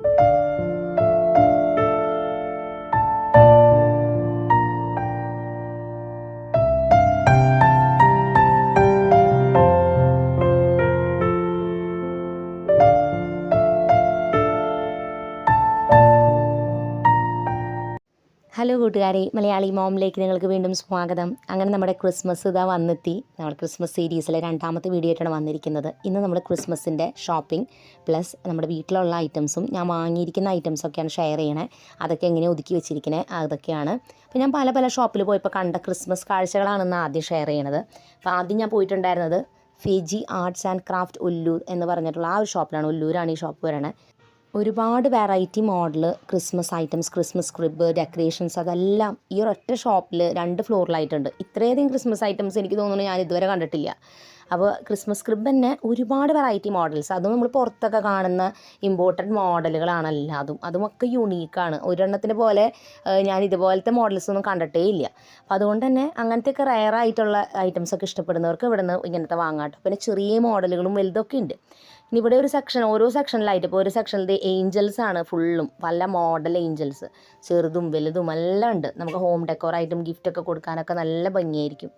thank you കൂട്ടുകാരെ മലയാളി മോമിലേക്ക് നിങ്ങൾക്ക് വീണ്ടും സ്വാഗതം. അങ്ങനെ നമ്മുടെ ക്രിസ്മസ് ഇതാ വന്നെത്തി. നമ്മൾ ക്രിസ്മസ് സീരീസിലെ രണ്ടാമത്തെ വീഡിയോ ആയിട്ടാണ് വന്നിരിക്കുന്നത്. ഇന്ന് നമ്മൾ ക്രിസ്മസിന്റെ ഷോപ്പിംഗ് പ്ലസ് നമ്മുടെ വീട്ടിലുള്ള ഐറ്റംസും ഞാൻ വാങ്ങിയിരിക്കുന്ന ഐറ്റംസൊക്കെയാണ് ഷെയർ ചെയ്യണേ. അതൊക്കെ എങ്ങനെ ഒതുക്കി വെച്ചിരിക്കണേ അതൊക്കെയാണ്. അപ്പോൾ ഞാൻ പല പല ഷോപ്പിൽ പോയപ്പോൾ കണ്ട ക്രിസ്മസ് കാഴ്ചകളാണെന്ന് ആദ്യം ഷെയർ ചെയ്യണത്. അപ്പോൾ ആദ്യം ഞാൻ പോയിട്ടുണ്ടായിരുന്നത് Fiji arts and craft Ulloor എന്ന് പറഞ്ഞിട്ടുള്ള ആ ഒരു ഷോപ്പിലാണ് ഉല്ലൂരാണ് ഈ ഷോപ്പ് വരണേ. ഒരുപാട് variety model Christmas items Christmas crib decorations അതെല്ലാം ഈ ഒരൊറ്റ ഷോപ്പിൽ രണ്ട് ഫ്ലോറിലായിട്ടുണ്ട് ഇത്രയധികം ക്രിസ്മസ് ഐറ്റംസ് എനിക്ക് തോന്നുന്നു ഞാൻ ഇതുവരെ കണ്ടിട്ടില്ല. അപ്പോൾ ക്രിസ്മസ് ക്രിബ് തന്നെ ഒരുപാട് വെറൈറ്റി മോഡൽസ് അതും നമ്മൾ പുറത്തൊക്കെ കാണുന്ന ഇമ്പോർട്ടന്റ് മോഡലുകളാണ് എല്ലാതും അതുമൊക്കെ യുണീക്കാണ് ഒരെണ്ണത്തിനെ പോലെ ഞാൻ ഇതുപോലത്തെ മോഡൽസ് ഒന്നും കണ്ടിട്ടേ ഇല്ല. അപ്പോൾ അതുകൊണ്ട് തന്നെ അങ്ങനത്തെയൊക്കെ റയർ ആയിട്ടുള്ള ഐറ്റംസ് ഒക്കെ ഇഷ്ടപ്പെടുന്നവർക്ക് ഇവിടെ നിന്ന് ഇങ്ങനത്തെ വാങ്ങാട്ടോ പിന്നെ ചെറിയ മോഡലുകളും വലുതൊക്കെ ഉണ്ട്. ഇനി ഇവിടെ ഒരു സെക്ഷൻ ഓരോ സെക്ഷനിലായിട്ട് ഇപ്പോൾ ഒരു സെക്ഷനിൽ ഏഞ്ചൽസ് ആണ് ഫുള്ളും പല മോഡൽ ഏഞ്ചൽസ് ചെറുതും വലുതും എല്ലാം ഉണ്ട്. നമുക്ക് ഹോം ഡെക്കോറായിട്ടും ഗിഫ്റ്റൊക്കെ കൊടുക്കാനൊക്കെ നല്ല ഭംഗിയായിരിക്കും.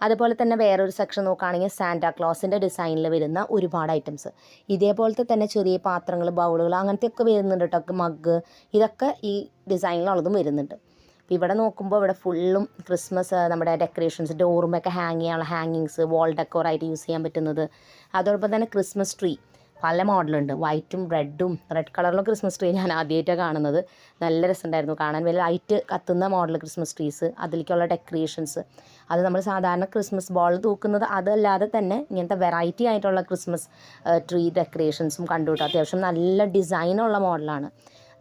അതുപോലെ തന്നെ വേറൊരു സെക്ഷൻ നോക്കുകയാണെങ്കിൽ സാന്റാ ക്ലോസിന്റെ ഡിസൈനിൽ വരുന്ന ഒരുപാട് ഐറ്റംസ് ഇതേപോലത്തെ തന്നെ ചെറിയ പാത്രങ്ങൾ ബൗളുകൾ അങ്ങനത്തെയൊക്കെ വരുന്നുണ്ട് കേട്ടോ മഗ് ഇതൊക്കെ ഈ ഡിസൈനിലുള്ളതും വരുന്നുണ്ട്. അപ്പോൾ ഇവിടെ നോക്കുമ്പോൾ ഇവിടെ ഫുള്ളും ക്രിസ്മസ് നമ്മുടെ ഡെക്കറേഷൻസ് ഡോറുമൊക്കെ ഹാങ് ചെയ്യാനുള്ള ഹാങ്ങിങ്സ് വാൾ ഡെക്കോറായിട്ട് യൂസ് ചെയ്യാൻ പറ്റുന്നത്. അതോടൊപ്പം തന്നെ ക്രിസ്മസ് ട്രീ പല മോഡലുണ്ട്. വൈറ്റും റെഡും റെഡ് കളറിലുള്ള ക്രിസ്മസ് ട്രീ ഞാൻ ആദ്യമായിട്ടാണ് കാണുന്നത്. നല്ല രസമുണ്ടായിരുന്നു. കാണാൻ വലിയ ലൈറ്റ് കത്തുന്ന മോഡൽ ക്രിസ്മസ് ട്രീസ് അതിലേക്കുള്ള ഡെക്കറേഷൻസ് അത് നമ്മൾ സാധാരണ ക്രിസ്മസ് ബോൾ തൂക്കുന്നത് അതല്ലാതെ തന്നെ ഇങ്ങനത്തെ വെറൈറ്റി ആയിട്ടുള്ള ക്രിസ്മസ് ട്രീ ഡെക്കറേഷൻസും കണ്ടു അത്യാവശ്യം നല്ല ഡിസൈനുള്ള മോഡലാണ്.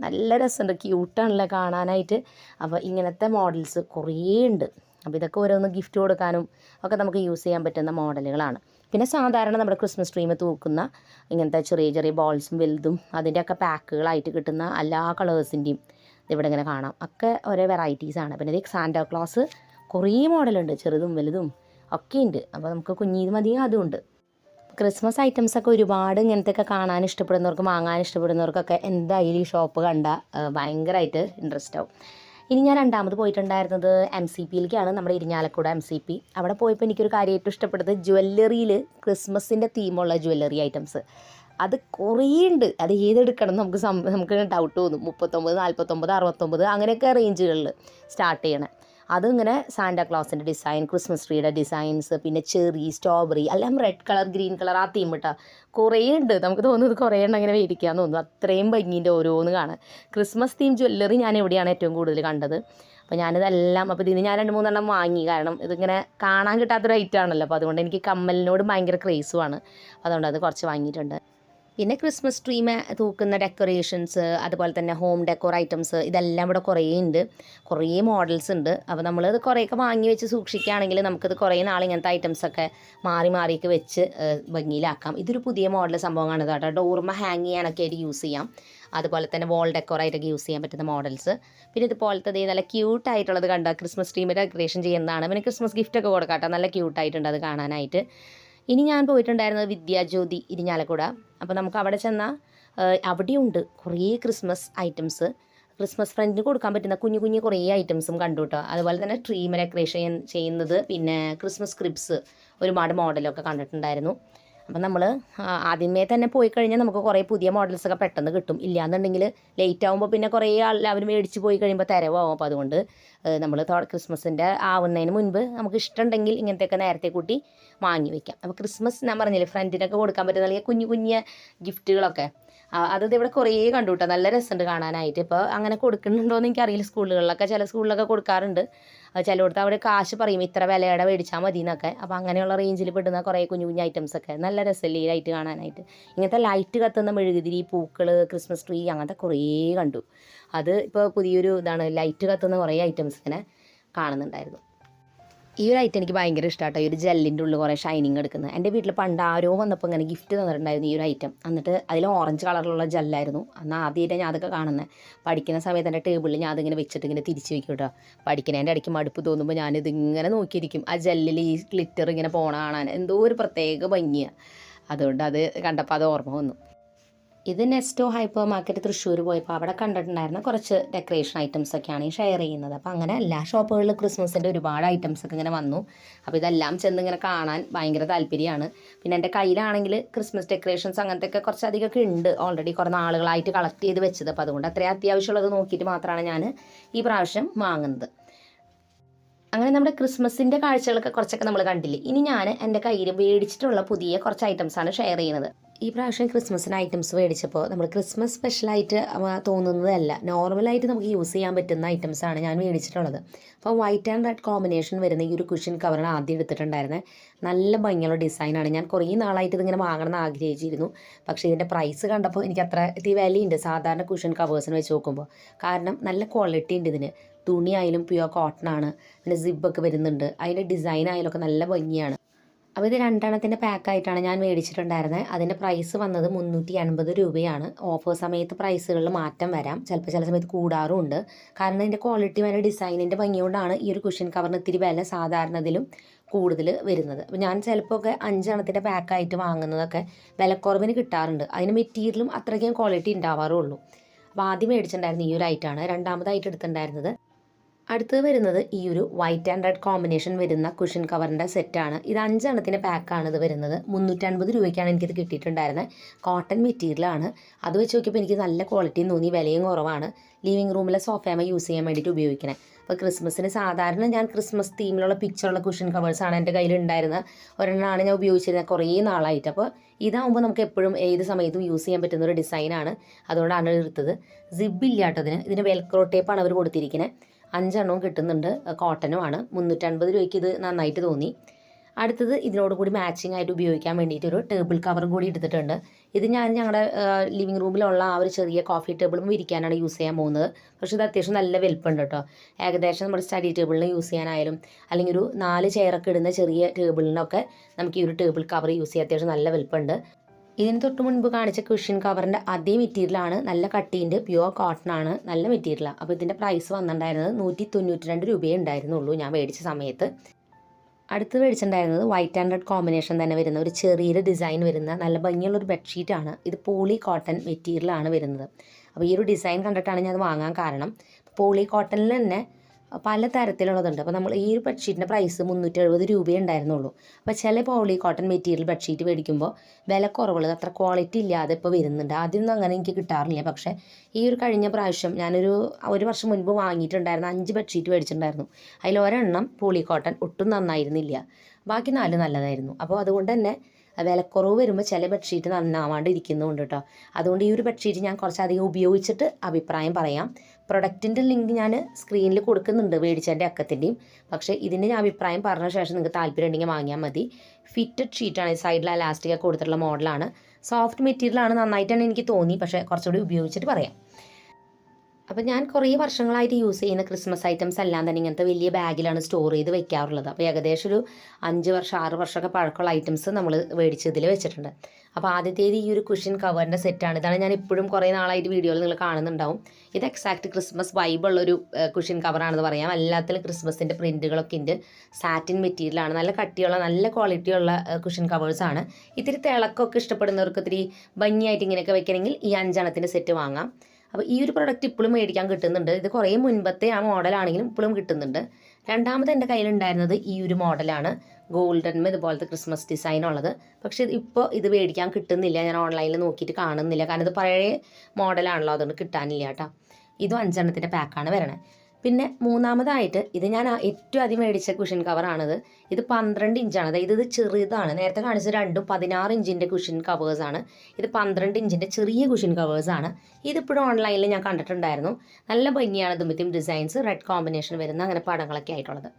നല്ല രസമുണ്ട്. ക്യൂട്ടാണല്ലോ കാണാനായിട്ട്. അപ്പോൾ ഇങ്ങനത്തെ മോഡൽസ് കുറേ ഉണ്ട് അപ്പോൾ ഇതൊക്കെ ഓരോന്ന് ഗിഫ്റ്റ് കൊടുക്കാനും ഒക്കെ നമുക്ക് യൂസ് ചെയ്യാൻ പറ്റുന്ന മോഡലുകളാണ് പിന്നെ സാധാരണ നമ്മുടെ ക്രിസ്മസ് ട്രീമ് തൂക്കുന്ന ഇങ്ങനത്തെ ചെറിയ ചെറിയ ബോൾസും വലുതും അതിന്റെയൊക്കെ പാക്കുകളായിട്ട് കിട്ടുന്ന എല്ലാ കളേഴ്സിന്റെയും ഇവിടെ ഇങ്ങനെ കാണാം. ഒക്കെ ഓരോ വെറൈറ്റീസാണ് പിന്നെ ഇത് സാന്റാ ക്ലോസ് കുറേ മോഡലുണ്ട് ചെറുതും വലുതും ഒക്കെ ഉണ്ട്. അപ്പോൾ നമുക്ക് കുഞ്ഞീത് മതി അതുമുണ്ട് ക്രിസ്മസ് ഐറ്റംസ് ഒക്കെ ഒരുപാട് ഇങ്ങനത്തെയൊക്കെ കാണാൻ ഇഷ്ടപ്പെടുന്നവർക്ക് വാങ്ങാൻ ഇഷ്ടപ്പെടുന്നവർക്കൊക്കെ എന്തായാലും ഈ ഷോപ്പ് കണ്ട ഭയങ്കരമായിട്ട് ഇൻട്രസ്റ്റ് ആവും. ഇനി ഞാൻ രണ്ടാമത് പോയിട്ടുണ്ടായിരുന്നത് എം സി പിയിലേക്കാണ് നമ്മുടെ ഇരിഞ്ഞാലക്കുട എം സി പി അവിടെ പോയപ്പോൾ എനിക്കൊരു കാര്യം ഏറ്റവും ഇഷ്ടപ്പെട്ടത് ജ്വല്ലറിയിൽ ക്രിസ്മസിന്റെ തീമുള്ള ജ്വല്ലറി ഐറ്റംസ് അത് കുറേ ഉണ്ട്. അത് ഏതെടുക്കണം നമുക്ക് നമുക്ക് ഡൗട്ട് തോന്നും. മുപ്പത്തൊമ്പത് നാൽപ്പത്തൊമ്പത് അറുപത്തൊമ്പത് അങ്ങനെയൊക്കെ റേഞ്ചുകളിൽ സ്റ്റാർട്ട് ചെയ്യണേ. അതിങ്ങനെ സാന്റാ ക്ലോസിന്റെ ഡിസൈൻ ക്രിസ്മസ് ട്രീയുടെ ഡിസൈൻസ് പിന്നെ ചെറി സ്ട്രോബെറി എല്ലാം റെഡ് കളർ ഗ്രീൻ കളർ ആ തീം കേട്ടോ കുറേ ഉണ്ട്. നമുക്ക് തോന്നുന്നത് കുറേ ഉണ്ട് അങ്ങനെ മേടിക്കാമെന്ന് തോന്നുന്നു. അത്രയും ഭംഗിന്റെ ഓരോന്ന് കാണാൻ. ക്രിസ്മസ് തീം ജ്വല്ലറി ഞാൻ എവിടെയാണ് ഏറ്റവും കൂടുതൽ കണ്ടത്? അപ്പോൾ ഞാനിതെല്ലാം അപ്പോൾ ഇതിന് ഞാൻ രണ്ട് മൂന്നെണ്ണം വാങ്ങി. കാരണം ഇതിങ്ങനെ കാണാൻ കിട്ടാത്തൊരു ഐറ്റം ആണല്ലോ. അപ്പോൾ അതുകൊണ്ട് എനിക്ക് കമ്മലിനോട് ഭയങ്കര ക്രേസുമാണ് അതുകൊണ്ട് അത് കുറച്ച് വാങ്ങിയിട്ടുണ്ട്. പിന്നെ ക്രിസ്മസ് ട്രീമെ തൂക്കുന്ന ഡെക്കറേഷൻസ് അതുപോലെ തന്നെ ഹോം ഡെക്കോർ ഐറ്റംസ് ഇതെല്ലാം ഇവിടെ കുറേ ഉണ്ട്. കുറേ മോഡൽസ് ഉണ്ട്. അപ്പോൾ നമ്മളത് കുറേയൊക്കെ വാങ്ങി വെച്ച് സൂക്ഷിക്കുകയാണെങ്കിൽ നമുക്കിത് കുറേ നാൾ ഇങ്ങനത്തെ ഐറ്റംസൊക്കെ മാറി മാറിയൊക്കെ വെച്ച് ഭംഗിയിലാക്കാം. ഇതൊരു പുതിയ മോഡൽ സംഭവമാണ് കേട്ടോ. ഡോർമ ഹാങ് ചെയ്യാനൊക്കെ ആയിട്ട് യൂസ് ചെയ്യാം. അതുപോലെ തന്നെ വാൾ ഡെക്കോറായിട്ടൊക്കെ യൂസ് ചെയ്യാൻ പറ്റുന്ന മോഡൽസ് പിന്നെ ഇതുപോലത്തെ ഇതേ നല്ല ക്യൂട്ടായിട്ടുള്ളത് കണ്ട? ക്രിസ്മസ് ട്രീമിൽ ഡെക്കറേഷൻ ചെയ്യുന്നതാണ്. പിന്നെ ക്രിസ്മസ് ഗിഫ്റ്റൊക്കെ കൊടുക്കാം കേട്ടോ. നല്ല ക്യൂട്ടായിട്ടുണ്ട് അത് കാണാനായിട്ട്. ഇനി ഞാൻ പോയിട്ടുണ്ടായിരുന്നത് വിദ്യാജ്യോതി ഇരിഞ്ഞാലക്കുട. അപ്പോൾ നമുക്ക് അവിടെ ചെന്നാൽ അവിടെയുണ്ട് കുറേ ക്രിസ്മസ് ഐറ്റംസ് ക്രിസ്മസ് ഫ്രണ്ടിന് കൊടുക്കാൻ പറ്റുന്ന കുഞ്ഞു കുഞ്ഞു കുറേ ഐറ്റംസും കണ്ടു കേട്ടോ അതുപോലെ തന്നെ ട്രീ ഡെക്കറേഷൻ ചെയ്യുന്നത് പിന്നെ ക്രിസ്മസ് ക്രിപ്സ് ഒരുപാട് മോഡലൊക്കെ കണ്ടിട്ടുണ്ടായിരുന്നു. അപ്പം നമ്മൾ ആദ്യമേ തന്നെ പോയി കഴിഞ്ഞാൽ നമുക്ക് കുറേ പുതിയ മോഡൽസൊക്കെ പെട്ടെന്ന് കിട്ടും. ഇല്ലയെന്നുണ്ടെങ്കിൽ ലേറ്റ് ആകുമ്പോൾ പിന്നെ കുറേ എല്ലാവരും മേടിച്ച് പോയി കഴിയുമ്പോൾ തരവാകും അപ്പോൾ അതുകൊണ്ട് നമ്മൾ ക്രിസ്മസിന്റെ ആവുന്നതിന് മുൻപ് നമുക്ക് ഇഷ്ടമുണ്ടെങ്കിൽ ഇങ്ങനത്തെയൊക്കെ നേരത്തെ കൂട്ടി വാങ്ങി വയ്ക്കാം അപ്പോൾ ക്രിസ്മസ് ഞാൻ പറഞ്ഞില്ലേ ഫ്രണ്ടിനൊക്കെ കൊടുക്കാൻ പറ്റുന്ന അല്ലെങ്കിൽ കുഞ്ഞു കുഞ്ഞു ഗിഫ്റ്റുകളൊക്കെ. അതത് ഇവിടെ കുറേ കണ്ടു കേട്ടോ നല്ല രസമുണ്ട് കാണാനായിട്ട്. ഇപ്പോൾ അങ്ങനെ കൊടുക്കുന്നുണ്ടോ എന്ന് എനിക്കറിയില്ല. സ്കൂളുകളിലൊക്കെ ചില സ്കൂളിലൊക്കെ കൊടുക്കാറുണ്ട്. ചിലയിടത്ത് അവിടെ കാശ് പറയും ഇത്ര വിലയുടെ മേടിച്ചാൽ മതി എന്നൊക്കെ അപ്പോൾ അങ്ങനെയുള്ള റേഞ്ചിൽ പെടുന്ന കുറേ കുഞ്ഞു കുഞ്ഞു ഐറ്റംസ് ഒക്കെ നല്ല രസമല്ലേ ഈ ലൈറ്റ് കാണാനായിട്ട്. ഇങ്ങനത്തെ ലൈറ്റ് കത്തുന്ന മെഴുകുതിരി പൂക്കൾ ക്രിസ്മസ് ട്രീ അങ്ങനത്തെ കുറേ കണ്ടു. അത് ഇപ്പോൾ പുതിയൊരു ഇതാണ് ലൈറ്റ് കത്തുന്ന കുറേ ഐറ്റംസ് ഇങ്ങനെ കാണുന്നുണ്ടായിരുന്നു. ഈ ഒരു ഐറ്റം എനിക്ക് ഭയങ്കര ഇഷ്ടമാട്ടോ ഈ ഒരു ജെല്ലിന്റെ ഉള്ളിൽ കുറേ ഷൈനിങ് എടുക്കുന്നത്. എന്റെ വീട്ടിൽ പണ്ട് ആരോ വന്നപ്പോൾ ഇങ്ങനെ ഗിഫ്റ്റ് തന്നിട്ടുണ്ടായിരുന്നു ഈ ഒരു ഐറ്റം എന്നിട്ട് അതിൽ ഓറഞ്ച് കളറിലുള്ള ജെല്ലായിരുന്നു അന്ന് ആദ്യമായിട്ട് ഞാൻ അതൊക്കെ കാണുന്നത്. പഠിക്കുന്ന സമയത്ത് എന്റെ ടേബിളിൽ ഞാൻ അതിങ്ങനെ വെച്ചിട്ട് ഇങ്ങനെ തിരിച്ച് വെക്കും കേട്ടോ. പഠിക്കുന്നതിന്റെ ഇടയ്ക്ക് മടുപ്പ് തോന്നുമ്പോൾ ഞാനിത് ഇങ്ങനെ നോക്കിയിരിക്കും. ആ ജെല്ലിൽ ഈ ഗ്ലിറ്റർ ഇങ്ങനെ പോണ കാണാൻ. എന്തോ ഒരു പ്രത്യേക ഭംഗിയാണ് അതുകൊണ്ട് അത് കണ്ടപ്പോൾ അത് ഓർമ്മ വന്നു. ഇത് നെസ്റ്റോ ഹൈപ്പർ മാർക്കറ്റ് തൃശ്ശൂർ പോയപ്പോൾ അവിടെ കണ്ടിട്ടുണ്ടായിരുന്ന കുറച്ച് ഡെക്കറേഷൻ ഐറ്റംസ് ഒക്കെയാണ് ഈ ഷെയർ ചെയ്യുന്നത്. അപ്പോൾ അങ്ങനെ എല്ലാ ഷോപ്പുകളിലും ക്രിസ്മസിന്റെ ഒരുപാട് ഐറ്റംസ് ഒക്കെ ഇങ്ങനെ വന്നു. അപ്പോൾ ഇതെല്ലാം ചെന്ന് ഇങ്ങനെ കാണാൻ ഭയങ്കര താല്പര്യമാണ്. പിന്നെ എന്റെ കയ്യിലാണെങ്കിൽ ക്രിസ്മസ് ഡെക്കറേഷൻസ് അങ്ങനത്തെ ഒക്കെ കുറച്ചധികമൊക്കെ ഉണ്ട്. ഓൾറെഡി കുറേ നാളുകളായിട്ട് കളക്ട് ചെയ്ത് വെച്ചത്. അപ്പോൾ അതുകൊണ്ട് അത്രയും അത്യാവശ്യമുള്ളത് നോക്കിയിട്ട് മാത്രമാണ് ഞാൻ ഈ പ്രാവശ്യം വാങ്ങുന്നത്. അങ്ങനെ നമ്മുടെ ക്രിസ്മസിന്റെ കാഴ്ചകളൊക്കെ കുറച്ചൊക്കെ നമ്മൾ കണ്ടില്ലേ? ഇനി ഞാൻ എന്റെ കയ്യിൽ മേടിച്ചിട്ടുള്ള പുതിയ കുറച്ച് ഐറ്റംസാണ് ഷെയർ ചെയ്യുന്നത്. ഈ പ്രാവശ്യം ക്രിസ്മസിന് ഐറ്റംസ് മേടിച്ചപ്പോൾ നമ്മൾ ക്രിസ്മസ് സ്പെഷ്യലായിട്ട് തോന്നുന്നതല്ല. നോർമലായിട്ട് നമുക്ക് യൂസ് ചെയ്യാൻ പറ്റുന്ന ഐറ്റംസ് ആണ് ഞാൻ മേടിച്ചിട്ടുള്ളത്. അപ്പോൾ വൈറ്റ് ആൻഡ് റെഡ് കോമ്പിനേഷൻ വരുന്ന ഈ ഒരു കുഷൻ കവറാണ് ആദ്യം എടുത്തിട്ടുണ്ടായിരുന്നത് നല്ല ഭംഗിയുള്ള ഡിസൈനാണ് ഞാൻ കുറേ നാളായിട്ട് ഇതിങ്ങനെ വാങ്ങണം എന്ന് ആഗ്രഹിച്ചിരുന്നു. പക്ഷേ ഇതിന്റെ പ്രൈസ് കണ്ടപ്പോൾ എനിക്ക് അത്ര ഇത് വിലയുണ്ട് സാധാരണ കുഷൻ കവേഴ്സിന് വെച്ച് നോക്കുമ്പോൾ കാരണം നല്ല ക്വാളിറ്റി ഉണ്ട് ഇതിന്. തുണിയായാലും പ്യുവർ കോട്ടൺ ആണ്. പിന്നെ സിബൊക്കെ വരുന്നുണ്ട്. അതിന്റെ ഡിസൈൻ ആയാലും ഒക്കെ നല്ല ഭംഗിയാണ്. അപ്പോൾ ഇത് രണ്ടെണ്ണത്തിന്റെ പാക്കായിട്ടാണ് ഞാൻ മേടിച്ചിട്ടുണ്ടായിരുന്നത് അതിന്റെ പ്രൈസ് വന്നത് മുന്നൂറ്റി അൻപത് രൂപയാണ്. ഓഫർ സമയത്ത് പ്രൈസുകളിൽ മാറ്റം വരാം. ചിലപ്പോൾ ചില സമയത്ത് കൂടാറും ഉണ്ട് കാരണം ഇതിന്റെ ക്വാളിറ്റി വരെ ഡിസൈനിന്റെ ഭംഗി കൊണ്ടാണ് ഈ ഒരു കുഷൻ കവറിന് ഇത്തിരി വില സാധാരണതിലും കൂടുതൽ വരുന്നത്. അപ്പോൾ ഞാൻ ചിലപ്പോൾ ഒക്കെ അഞ്ചെണ്ണത്തിന്റെ പാക്കായിട്ട് വാങ്ങുന്നതൊക്കെ വിലക്കുറവിന് കിട്ടാറുണ്ട്. അതിന് മെറ്റീരിയലും അത്രയ്ക്കും ക്വാളിറ്റി ഉണ്ടാവാറുള്ളൂ. അപ്പോൾ ആദ്യം മേടിച്ചിട്ടുണ്ടായിരുന്നു ഈ ഒരു ഐറ്റമാണ്. രണ്ടാമതായിട്ട് എടുത്തിട്ടുണ്ടായിരുന്നത് അടുത്തത് വരുന്നത് ഈ ഒരു വൈറ്റ് ആൻഡ് റെഡ് കോമ്പിനേഷൻ വരുന്ന കുഷൻ കവറിന്റെ സെറ്റാണ് ഇത് അഞ്ചെണ്ണത്തിന്റെ പാക്കാണ് ഇത് വരുന്നത്. മുന്നൂറ്റൻപത് രൂപയ്ക്കാണ് എനിക്കിത് കിട്ടിയിട്ടുണ്ടായിരുന്നത് കോട്ടൺ മെറ്റീരിയലാണ് അത് വെച്ച് നോക്കിയപ്പോൾ എനിക്ക് നല്ല ക്വാളിറ്റിയും തോന്നി വിലയും കുറവാണ്. ലിവിങ് റൂമിലെ സോഫയാമ യൂസ് ചെയ്യാൻ വേണ്ടിയിട്ട് ഉപയോഗിക്കണേ അപ്പോൾ ക്രിസ്മസിന് സാധാരണ ഞാൻ ക്രിസ്മസ് തീമിലുള്ള പിക്ചറുള്ള കുഷൻ കവേഴ്സാണ് എന്റെ കയ്യിൽ ഉണ്ടായിരുന്നത് ഒരെണ്ണമാണ് ഞാൻ ഉപയോഗിച്ചിരുന്നത് കുറേ നാളായിട്ട്. അപ്പോൾ ഇതാകുമ്പോൾ നമുക്ക് എപ്പോഴും ഏത് സമയത്തും യൂസ് ചെയ്യാൻ പറ്റുന്ന ഒരു ഡിസൈനാണ് അതുകൊണ്ടാണ് എടുത്തത്. സിബ്ബില്ലാട്ടതിന് ഇതിന്. വെൽക്രോ ടേപ്പാണ് അവർ കൊടുത്തിരിക്കുന്നത് അഞ്ചെണ്ണവും കിട്ടുന്നുണ്ട്. കോട്ടനുമാണ് മുന്നൂറ്റൻപത് രൂപയ്ക്ക് ഇത് നന്നായിട്ട് തോന്നി. അടുത്തത് ഇതിനോട് കൂടി മാച്ചിങ് ആയിട്ട് ഉപയോഗിക്കാൻ വേണ്ടിയിട്ട് ഒരു ടേബിൾ കവറും കൂടി എടുത്തിട്ടുണ്ട്. ഇത് ഞാൻ ഞങ്ങളുടെ ലിവിങ് റൂമിലുള്ള ആ ഒരു ചെറിയ കോഫി ടേബിളും വിരിക്കാനാണ് യൂസ് ചെയ്യാൻ പോകുന്നത്. പക്ഷേ ഇത് അത്യാവശ്യം നല്ല വലിപ്പമുണ്ട് കേട്ടോ ഏകദേശം നമ്മുടെ സ്റ്റഡി ടേബിളിന് യൂസ് ചെയ്യാനായാലും അല്ലെങ്കിൽ ഒരു നാല് ചെയറൊക്കെ ഇടുന്ന ചെറിയ ടേബിളിനൊക്കെ നമുക്ക് ഈ ഒരു ടേബിൾ കവർ യൂസ് ചെയ്യാൻ അത്യാവശ്യം നല്ല വലുപ്പമുണ്ട് ഇതിന് തൊട്ട് മുൻപ് കാണിച്ച ക്വിഷൻ കവറിന്റെ അതേ മെറ്റീരിയലാണ് നല്ല കട്ടീന്റെ പ്യുവർ കോട്ടൺ ആണ്. നല്ല മെറ്റീരിയലാണ് അപ്പോൾ ഇതിന്റെ പ്രൈസ് വന്നിട്ടുണ്ടായിരുന്നത് നൂറ്റി തൊണ്ണൂറ്റി രണ്ട് രൂപയേ ഉണ്ടായിരുന്നുള്ളൂ ഞാൻ മേടിച്ച സമയത്ത്. അടുത്ത് മേടിച്ചിട്ടുണ്ടായിരുന്നത് വൈറ്റ് ആൻഡ് റെഡ് കോമ്പിനേഷൻ തന്നെ വരുന്ന ഒരു ചെറിയൊരു ഡിസൈൻ വരുന്ന നല്ല ഭംഗിയുള്ളൊരു ബെഡ്ഷീറ്റാണ് ഇത് പോളി കോട്ടൺ മെറ്റീരിയലാണ് വരുന്നത്. അപ്പോൾ ഈ ഒരു ഡിസൈൻ കണ്ടിട്ടാണ് ഞാൻ അത് വാങ്ങാൻ കാരണം. പോളി കോട്ടണിൽ തന്നെ പല തരത്തിലുള്ളതുണ്ട് അപ്പോൾ നമ്മൾ ഈ ഒരു ബെഡ്ഷീറ്റിന്റെ പ്രൈസ് മുന്നൂറ്റി എഴുപത് രൂപയേ ഉണ്ടായിരുന്നുള്ളൂ. അപ്പോൾ ചില പോളി കോട്ടൺ മെറ്റീരിയൽ ബെഡ്ഷീറ്റ് മേടിക്കുമ്പോൾ വില കുറവുള്ളത് അത്ര ക്വാളിറ്റി ഇല്ലാതെ ഇപ്പോൾ വരുന്നുണ്ട്. ആദ്യമൊന്നും അങ്ങനെ എനിക്ക് കിട്ടാറില്ല. പക്ഷേ ഈ ഒരു കഴിഞ്ഞ പ്രാവശ്യം ഞാനൊരു ഒരു വർഷം മുൻപ് വാങ്ങിയിട്ടുണ്ടായിരുന്ന അഞ്ച് ബെഡ്ഷീറ്റ് മേടിച്ചിട്ടുണ്ടായിരുന്നു. അതിൽ ഒരെണ്ണം പോളി കോട്ടൺ ഒട്ടും നന്നായിരുന്നില്ല. ബാക്കി നാല് നല്ലതായിരുന്നു. അപ്പോൾ അതുകൊണ്ട് തന്നെ വിലക്കുറവ് വരുമ്പോൾ ചില ബെഡ്ഷീറ്റ് നന്നാവാണ്ട് ഇരിക്കുന്നുണ്ട് കേട്ടോ അതുകൊണ്ട് ഈ ഒരു ബെഡ്ഷീറ്റ് ഞാൻ കുറച്ചധികം ഉപയോഗിച്ചിട്ട് അഭിപ്രായം പറയാം. പ്രൊഡക്റ്റിന്റെ ലിങ്ക് ഞാൻ സ്ക്രീനിൽ കൊടുക്കുന്നുണ്ട് മേടിച്ചതിന്റെ അക്കത്തിന്റെയും പക്ഷേ ഇതിന്റെ ഞാൻ അഭിപ്രായം പറഞ്ഞ ശേഷം നിങ്ങൾക്ക് താല്പര്യം ഉണ്ടെങ്കിൽ വാങ്ങിയാൽ മതി. ഫിറ്റഡ് ഷീറ്റാണ് സൈഡിൽ അലാസ്റ്റിക്കൊക്കെ കൊടുത്തിട്ടുള്ള മോഡലാണ് സോഫ്റ്റ് മെറ്റീരിയലാണ് നന്നായിട്ടാണ് എനിക്ക് തോന്നി. പക്ഷേ കുറച്ചുകൂടി ഉപയോഗിച്ചിട്ട് പറയാം. അപ്പോൾ ഞാൻ കുറേ വർഷങ്ങളായിട്ട് യൂസ് ചെയ്യുന്ന ക്രിസ്മസ് ഐറ്റംസ് എല്ലാം തന്നെ ഇങ്ങനത്തെ വലിയ ബാഗിലാണ് സ്റ്റോർ ചെയ്ത് വെക്കാറുള്ളത്. അപ്പോൾ ഏകദേശം ഒരു അഞ്ച് വർഷം ആറ് വർഷമൊക്കെ പഴക്കമുള്ള ഐറ്റംസ് നമ്മൾ മേടിച്ച് ഇതിൽ വെച്ചിട്ടുണ്ട്. അപ്പോൾ ആദ്യത്തേത് ഈ ഒരു കുഷ്യൻ കവറിന്റെ സെറ്റാണ് ഇതാണ് ഞാൻ ഇപ്പോഴും കുറേ നാളായിട്ട് വീഡിയോയിൽ നിങ്ങൾ കാണുന്നുണ്ടാവും. ഇത് എക്സാക്ട് ക്രിസ്മസ് വൈബുള്ളൊരു കുഷ്യൻ കവറാണെന്ന് പറയാം. എല്ലാത്തിലും ക്രിസ്മസിന്റെ പ്രിന്റുകളൊക്കെ ഉണ്ട് സാറ്റിൻ മെറ്റീരിയലാണ് നല്ല കട്ടിയുള്ള നല്ല ക്വാളിറ്റിയുള്ള കുഷ്യൻ കവേഴ്സാണ് ഇത്തിരി തിളക്കമൊക്കെ ഇഷ്ടപ്പെടുന്നവർക്ക് ഇത്തിരി ഭംഗിയായിട്ട് ഇങ്ങനെയൊക്കെ വെക്കണമെങ്കിൽ ഈ അഞ്ചെണ്ണത്തിന്റെ സെറ്റ് വാങ്ങാം. അപ്പോൾ ഈ ഒരു പ്രോഡക്റ്റ് ഇപ്പോഴും മേടിക്കാൻ കിട്ടുന്നുണ്ട്. ഇത് കുറേ മുൻപത്തെ ആ മോഡലാണെങ്കിലും ഇപ്പോഴും കിട്ടുന്നുണ്ട്. രണ്ടാമത് എന്റെ കയ്യിലുണ്ടായിരുന്നത് ഈ ഒരു മോഡലാണ് ഗോൾഡനും ഇതുപോലത്തെ ക്രിസ്മസ് ഡിസൈൻ ഉള്ളത്. പക്ഷേ ഇപ്പോൾ ഇത് മേടിക്കാൻ കിട്ടുന്നില്ല. ഞാൻ ഓൺലൈനിൽ നോക്കിയിട്ട് കാണുന്നില്ല. കാരണം ഇത് പഴയ മോഡലാണല്ലോ അതുകൊണ്ട് കിട്ടാനില്ല കേട്ടോ. ഇതും അഞ്ചെണ്ണത്തിന്റെ പാക്കാണ് വരണേ. പിന്നെ മൂന്നാമതായിട്ട് ഇത് ഞാൻ ഏറ്റവും ആദ്യം മേടിച്ച കുഷൻ കവറാണിത് ഇത് പന്ത്രണ്ട് ഇഞ്ചാണ് അതായത് ഇത് ചെറുതാണ്. നേരത്തെ കാണിച്ച രണ്ടും പതിനാറ് ഇഞ്ചിന്റെ കുഷൻ കവേഴ്സാണ് ഇത് പന്ത്രണ്ട് ഇഞ്ചിന്റെ ചെറിയ കുഷൻ കവേഴ്സാണ് ഇതിപ്പോഴും ഓൺലൈനിൽ ഞാൻ കണ്ടിട്ടുണ്ടായിരുന്നു. നല്ല ഭംഗിയാണ് ഇതുമ്പത്തും ഡിസൈൻസ് റെഡ് കോമ്പിനേഷൻ വരുന്ന അങ്ങനെ പടങ്ങളൊക്കെ ആയിട്ടുള്ളത്.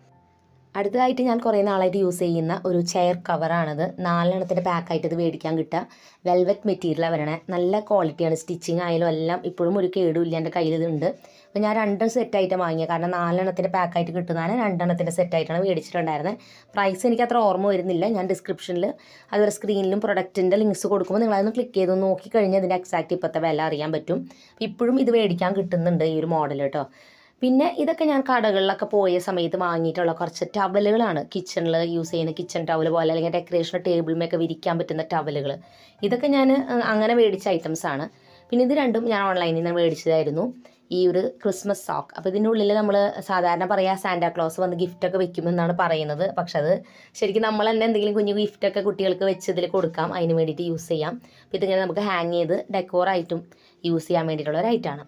അടുത്തതായിട്ട് ഞാൻ കുറേ നാളായിട്ട് യൂസ് ചെയ്യുന്ന ഒരു ചെയർ കവറാണിത് നാലെണ്ണത്തിന്റെ പാക്കായിട്ട് ഇത് മേടിക്കാൻ കിട്ടുക. വെൽവെറ്റ് മെറ്റീരിയലാണ് വരണേ. നല്ല ക്വാളിറ്റിയാണ് സ്റ്റിച്ചിങ് ആയാലും എല്ലാം ഇപ്പോഴും ഒരു കേടുമില്ല എന്റെ കയ്യിൽ ഇതുണ്ട് അപ്പോൾ ഞാൻ രണ്ട് സെറ്റായിട്ട് വാങ്ങിയത് കാരണം നാലെണ്ണത്തിന്റെ പാക്കായിട്ട് കിട്ടുന്നതാണ്. രണ്ടെണ്ണത്തിന്റെ സെറ്റായിട്ടാണ് മേടിച്ചിട്ടുണ്ടായിരുന്നത് പ്രൈസ് എനിക്ക് അത്ര ഓർമ്മ വരുന്നില്ല. ഞാൻ ഡിസ്ക്രിപ്ഷനിൽ അതുപോലെ സ്ക്രീനിലും പ്രൊഡക്റ്റിന്റെ ലിങ്ക്സ് കൊടുക്കുമ്പോൾ നിങ്ങളതൊന്ന് ക്ലിക്ക് ചെയ്ത് നോക്കി കഴിഞ്ഞാൽ ഇതിന്റെ എക്സാക്റ്റ് ഇപ്പോഴത്തെ വില അറിയാൻ പറ്റും. ഇപ്പോഴും ഇത് മേടിക്കാൻ കിട്ടുന്നുണ്ട് ഈ ഒരു മോഡൽ കേട്ടോ. പിന്നെ ഇതൊക്കെ ഞാൻ കടകളിലൊക്കെ പോയ സമയത്ത് വാങ്ങിയിട്ടുള്ള കുറച്ച് ടവലുകളാണ്. കിച്ചണിൽ യൂസ് ചെയ്യുന്ന കിച്ചൺ ടവൽ പോലെ അല്ലെങ്കിൽ ഡെക്കറേഷൻ ടേബിളിമൊക്കെ വിരിക്കാൻ പറ്റുന്ന ടവലുകൾ. ഇതൊക്കെ ഞാൻ അങ്ങനെ മേടിച്ച ഐറ്റംസ് ആണ്. പിന്നെ ഇത് രണ്ടും ഞാൻ ഓൺലൈനിൽ നിന്ന് മേടിച്ചതായിരുന്നു. ഈ ഒരു ക്രിസ്മസ് സോക്ക് അപ്പോൾ ഇതിന്റെ ഉള്ളിൽ നമ്മൾ സാധാരണ പറയാ സാന്റാ ക്ലോസ് വന്ന് ഗിഫ്റ്റൊക്കെ വെക്കുമെന്നാണ് പറയുന്നത്. പക്ഷെ അത് ശരിക്കും നമ്മൾ തന്നെ എന്തെങ്കിലും കുഞ്ഞു ഗിഫ്റ്റൊക്കെ കുട്ടികൾക്ക് വെച്ച് ഇതിൽ കൊടുക്കാം. അതിന് വേണ്ടിയിട്ട് യൂസ് ചെയ്യാം. അപ്പോൾ ഇതിങ്ങനെ നമുക്ക് ഹാങ് ചെയ്ത് ഡെക്കോറായിട്ടും യൂസ് ചെയ്യാൻ വേണ്ടിയിട്ടുള്ള ഒരു ഐറ്റമാണ്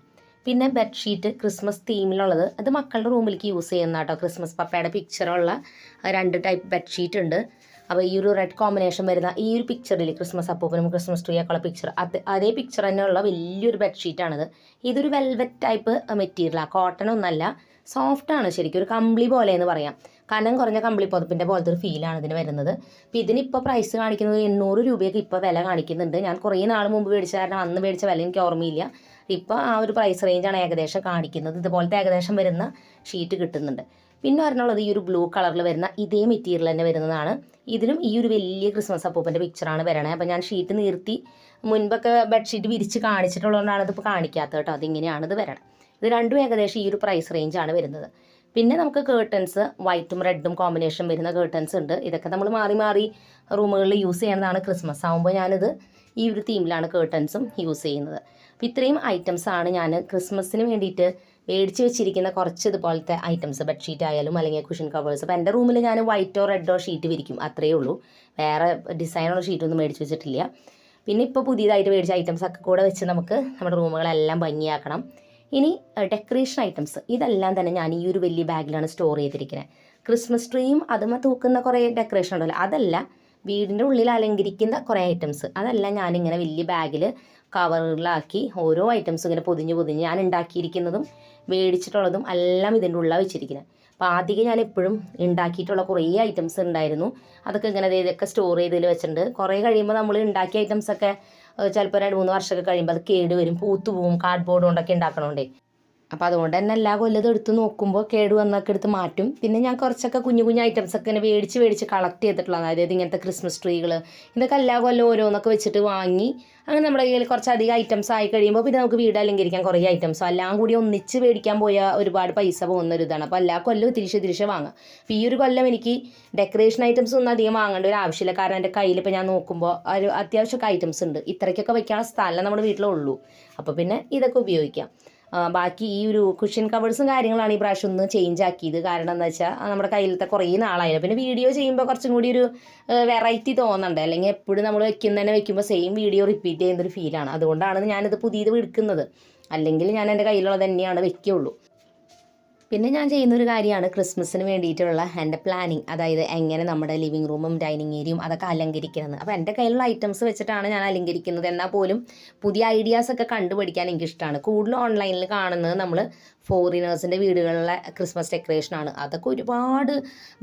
പിന്നെ ബെഡ്ഷീറ്റ് ക്രിസ്മസ് തീമിലുള്ളത് അത് മക്കളുടെ റൂമിലേക്ക് യൂസ് ചെയ്യുന്ന കേട്ടോ ക്രിസ്മസ് പപ്പയുടെ പിക്ചറുള്ള രണ്ട് ടൈപ്പ് ബെഡ്ഷീറ്റ് ഉണ്ട്. അപ്പോൾ ഈ ഒരു റെഡ് കോമ്പിനേഷൻ വരുന്ന ഈ ഒരു പിക്ചറിൽ ക്രിസ്മസ് അപ്പൂപ്പനും ക്രിസ്മസ് ട്രീ ഒക്കെ ഉള്ള പിക്ചർ അത് അതേ പിക്ചർ തന്നെയുള്ള വലിയൊരു ബെഡ്ഷീറ്റാണിത് ഇതൊരു വെൽവെറ്റ് ടൈപ്പ് മെറ്റീരിയലാണ് കോട്ടൺ ഒന്നല്ല സോഫ്റ്റാണ് ശരിക്കും. ഒരു കമ്പിളി പോലെ എന്ന് പറയാം. കനം കുറഞ്ഞ കമ്പിളി പുതപ്പിന്റെ പോലത്തെ ഒരു ഫീലാണ് ഇതിന് വരുന്നത്. അപ്പോൾ ഇതിനിപ്പോൾ പ്രൈസ് കാണിക്കുന്നത് എണ്ണൂറ് രൂപയൊക്കെ ഇപ്പോൾ വില കാണിക്കുന്നുണ്ട്. ഞാൻ കുറേ നാൾ മുമ്പ് മേടിച്ച കാരണം അന്ന് മേടിച്ച വില എനിക്ക് ഓർമ്മയില്ല. ഇപ്പോൾ ആ ഒരു പ്രൈസ് റേഞ്ചാണ് ഏകദേശം കാണിക്കുന്നത്. ഇതുപോലത്തെ ഏകദേശം വരുന്ന ഷീറ്റ് കിട്ടുന്നുണ്ട്. പിന്നെ പറഞ്ഞുള്ളത് ഈ ഒരു ബ്ലൂ കളറിൽ വരുന്ന ഇതേ മെറ്റീരിയൽ തന്നെ വരുന്നതാണ്. ഇതിലും ഈ ഒരു വലിയ ക്രിസ്മസ് അപ്പൂപ്പന്റെ പിക്ചറാണ് വരണേ. അപ്പോൾ ഞാൻ ഷീറ്റ് നിർത്തി മുൻപൊക്കെ ബെഡ്ഷീറ്റ് വിരിച്ച് കാണിച്ചിട്ടുള്ളതുകൊണ്ടാണ് ഇതിപ്പോൾ കാണിക്കാത്തത് കേട്ടോ. അതിങ്ങനെയാണ് ഇത് വരണം. ഇത് രണ്ടും ഏകദേശം ഈ ഒരു പ്രൈസ് റേഞ്ചാണ് വരുന്നത്. പിന്നെ നമുക്ക് കേർട്ടൻസ് വൈറ്റും റെഡും കോമ്പിനേഷൻ വരുന്ന കേർട്ടൻസ് ഉണ്ട്. ഇതൊക്കെ നമ്മൾ മാറി മാറി റൂമുകളിൽ യൂസ് ചെയ്യുന്നതാണ് ക്രിസ്മസ് ആകുമ്പോൾ ഞാനിത് ഈ ഒരു തീമിലാണ് കേർട്ടൻസും യൂസ് ചെയ്യുന്നത്. അപ്പോൾ ഇത്രയും ഐറ്റംസാണ് ഞാൻ ക്രിസ്മസിന് വേണ്ടിയിട്ട് മേടിച്ച് വെച്ചിരിക്കുന്ന കുറച്ച് ഇതുപോലത്തെ ഐറ്റംസ് ബെഡ്ഷീറ്റ് ആയാലും അല്ലെങ്കിൽ കുഷൻ കവേഴ്സ് അപ്പോൾ എന്റെ റൂമിൽ ഞാൻ വൈറ്റോ റെഡോ ഷീറ്റ് വിരിക്കും അത്രയേ ഉള്ളൂ. വേറെ ഡിസൈനുള്ള ഷീറ്റൊന്നും മേടിച്ച് വെച്ചിട്ടില്ല. പിന്നെ ഇപ്പോൾ പുതിയതായിട്ട് മേടിച്ച ഐറ്റംസ് ഒക്കെ കൂടെ വെച്ച് നമുക്ക് നമ്മുടെ റൂമുകളെല്ലാം ഭംഗിയാക്കണം. ഇനി ഡെക്കറേഷൻ ഐറ്റംസ് ഇതെല്ലാം തന്നെ ഞാൻ ഈ ഒരു വലിയ ബാഗിലാണ് സ്റ്റോർ ചെയ്തിരിക്കുന്നത് ക്രിസ്മസ് ട്രീയും അതുമ്മ തൂക്കുന്ന കുറേ ഡെക്കറേഷൻ ഉണ്ടല്ലോ. അതല്ല വീടിന്റെ ഉള്ളിൽ അലങ്കരിക്കുന്ന കുറേ ഐറ്റംസ് അതെല്ലാം ഞാനിങ്ങനെ വലിയ ബാഗിൽ കവറുകളിലാക്കി ഓരോ ഐറ്റംസ് ഇങ്ങനെ പൊതിഞ്ഞ് പൊതിഞ്ഞ് ഞാൻ ഉണ്ടാക്കിയിരിക്കുന്നതും മേടിച്ചിട്ടുള്ളതും എല്ലാം ഇതിന്റെ ഉള്ള വെച്ചിരിക്കുന്നത് അപ്പോൾ ആദ്യം ഞാൻ എപ്പോഴും ഉണ്ടാക്കിയിട്ടുള്ള കുറേ ഐറ്റംസ് ഉണ്ടായിരുന്നു. അതൊക്കെ ഇങ്ങനെ ഇതൊക്കെ സ്റ്റോർ ചെയ്തതിൽ വെച്ചിട്ടുണ്ട്. കുറേ കഴിയുമ്പോൾ നമ്മൾ ഉണ്ടാക്കിയ ഐറ്റംസൊക്കെ ചിലപ്പോൾ രണ്ട് മൂന്ന് വർഷമൊക്കെ കഴിയുമ്പോൾ അത് കേടുവരും. പൂത്തുപോകും കാർഡ്ബോർഡ് കൊണ്ടൊക്കെ ഉണ്ടാക്കണോണ്ടേ. അപ്പോൾ അതുകൊണ്ട് തന്നെ എല്ലാ കൊല്ലതും എടുത്ത് നോക്കുമ്പോൾ കേട് വന്നൊക്കെ എടുത്ത് മാറ്റും. പിന്നെ ഞാൻ കുറച്ചൊക്കെ കുഞ്ഞു കുഞ്ഞു ഐറ്റംസ് ഒക്കെ ഇങ്ങനെ മേടിച്ച് മേടിച്ച് കളക്ട് ചെയ്തിട്ടുള്ളതാണ്. അതായത് ഇങ്ങനത്തെ ക്രിസ്മസ് ട്രീകൾ ഇതൊക്കെ എല്ലാ കൊല്ലം ഓരോന്നൊക്കെ വെച്ചിട്ട് വാങ്ങി. അങ്ങനെ നമ്മുടെ കയ്യിൽ കുറച്ചധികം ഐറ്റംസ് ആയി കഴിയുമ്പോൾ പിന്നെ നമുക്ക് വീട് അലങ്കരിക്കാൻ കുറേ ഐറ്റംസ് എല്ലാം കൂടി ഒന്നിച്ച് മേടിക്കാൻ പോയാൽ ഒരുപാട് പൈസ പോകുന്ന ഒരു അപ്പോൾ എല്ലാ കൊല്ലവും തിരിച്ച് തിരിച്ച് വാങ്ങാം. അപ്പോൾ ഈ ഒരു കൊല്ലം എനിക്ക് ഡെക്കറേഷൻ ഐറ്റംസ് ഒന്നും അധികം വാങ്ങേണ്ട ഒരു ആവശ്യമില്ല. കാരണം എന്റെ കയ്യിൽ ഇപ്പോൾ ഞാൻ നോക്കുമ്പോൾ ഒരു അത്യാവശ്യമൊക്കെ ഐറ്റംസ് ഉണ്ട്. ഇത്രയ്ക്കൊക്കെ വയ്ക്കാനുള്ള സ്ഥലം നമ്മുടെ വീട്ടിലുള്ളൂ അപ്പോൾ പിന്നെ ഇതൊക്കെ ഉപയോഗിക്കാം. ബാക്കി ഈ ഒരു കുഷ്യൻ കവേഴ്സും കാര്യങ്ങളാണ് ഈ പ്രാവശ്യം ഒന്ന് ചേഞ്ച് ആക്കിയത്. കാരണം എന്താ വെച്ചാൽ നമ്മുടെ കയ്യിലത്തെ കുറേ നാളായിരുന്നു പിന്നെ വീഡിയോ ചെയ്യുമ്പോൾ കുറച്ചും കൂടി ഒരു വെറൈറ്റി തോന്നുന്നുണ്ട് അല്ലെങ്കിൽ എപ്പോഴും നമ്മൾ വെക്കുന്ന തന്നെ വെക്കുമ്പോൾ സെയിം വീഡിയോ റിപ്പീറ്റ് ചെയ്യുന്നൊരു ഫീലാണ് അതുകൊണ്ടാണ് ഞാനിത് പുതിയത് എടുക്കുന്നത്. അല്ലെങ്കിൽ ഞാൻ എന്റെ കയ്യിലുള്ളത് തന്നെയാണ് വെക്കുകയുള്ളൂ പിന്നെ ഞാൻ ചെയ്യുന്നൊരു കാര്യമാണ് ക്രിസ്മസിന് വേണ്ടിയിട്ടുള്ള എന്റെ പ്ലാനിങ് അതായത് എങ്ങനെ നമ്മുടെ ലിവിങ് റൂമും ഡൈനിങ് ഏരിയയും അതൊക്കെ അലങ്കരിക്കുന്നത് അപ്പോൾ എന്റെ കയ്യിലുള്ള ഐറ്റംസ് വെച്ചിട്ടാണ് ഞാൻ അലങ്കരിക്കുന്നത്. എന്നാൽ പോലും പുതിയ ഐഡിയാസ് ഒക്കെ കണ്ടുപിടിക്കാൻ എനിക്കിഷ്ടമാണ്. കൂടുതലും ഓൺലൈനിൽ കാണുന്നത് നമ്മൾ ഫോറിനേഴ്സിന്റെ വീടുകളിലെ ക്രിസ്മസ് ഡെക്കറേഷനാണ്. അതൊക്കെ ഒരുപാട്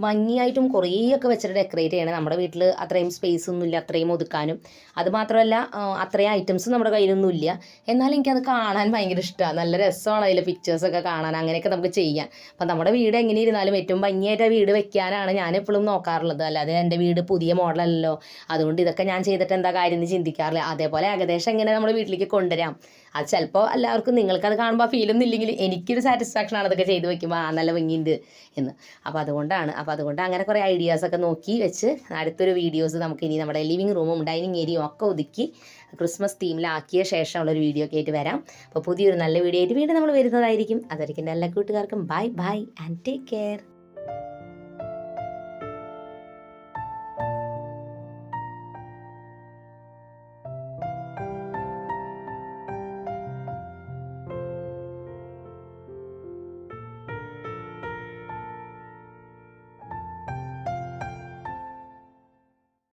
ഭംഗിയായിട്ടും കുറേയൊക്കെ വെച്ചിട്ട് ഡെക്കറേറ്റ് ചെയ്യണം. നമ്മുടെ വീട്ടിൽ അത്രയും സ്പേസ് ഒന്നുമില്ല അത്രയും ഒതുക്കാനും. അതുമാത്രമല്ല അത്രയും ഐറ്റംസ് നമ്മുടെ കയ്യിലൊന്നും ഇല്ല. എന്നാലും എനിക്കത് കാണാൻ ഭയങ്കര ഇഷ്ടമാണ് നല്ല രസമാണ് അതിലെ പിക്ചേഴ്സൊക്കെ കാണാൻ. അങ്ങനെയൊക്കെ നമുക്ക് ചെയ്യാം അപ്പം നമ്മുടെ വീട് എങ്ങനെ ഇരുന്നാലും ഏറ്റവും ഭംഗിയായിട്ട് വീട് വെക്കാനാണ് ഞാൻ എപ്പോഴും നോക്കാറുള്ളത്. അല്ലാതെ എന്റെ വീട് പുതിയ മോഡലല്ലോ അതുകൊണ്ട് ഇതൊക്കെ ഞാൻ ചെയ്തിട്ട് എന്താ കാര്യം എന്ന് ചിന്തിക്കാറില്ല. അതേപോലെ ഏകദേശം എങ്ങനെ നമ്മുടെ വീട്ടിലേക്ക് കൊണ്ടുവരാം. അത് ചിലപ്പോൾ എല്ലാവർക്കും നിങ്ങൾക്കത് കാണുമ്പോൾ ഫീലൊന്നും ഇല്ലെങ്കിൽ എനിക്കൊരു സാറ്റിസ്ഫാക്ഷൻ ആണ് അതൊക്കെ ചെയ്ത് വെക്കുമ്പോൾ ആ നല്ല ഭംഗിയുണ്ട് എന്ന്. അപ്പോൾ അതുകൊണ്ടാണ് അപ്പോൾ അതുകൊണ്ട് അങ്ങനെ കുറേ ഐഡിയാസൊക്കെ നോക്കി വെച്ച് അടുത്തൊരു വീഡിയോസ് നമുക്ക് ഇനി നമ്മുടെ ലിവിങ് റൂമും ഡൈനിങ് ഏരിയയും ഒക്കെ ഒതുക്കി ക്രിസ്മസ് തീമിലാക്കിയ ശേഷമുള്ളൊരു വീഡിയോ ഒക്കെ ആയിട്ട് വരാം. അപ്പോൾ പുതിയൊരു നല്ല വീഡിയോ ആയിട്ട് വീണ്ടും നമ്മൾ വരുന്നതായിരിക്കും. അതായിരിക്കും എല്ലാ കൂട്ടുകാർക്കും bye bye and take care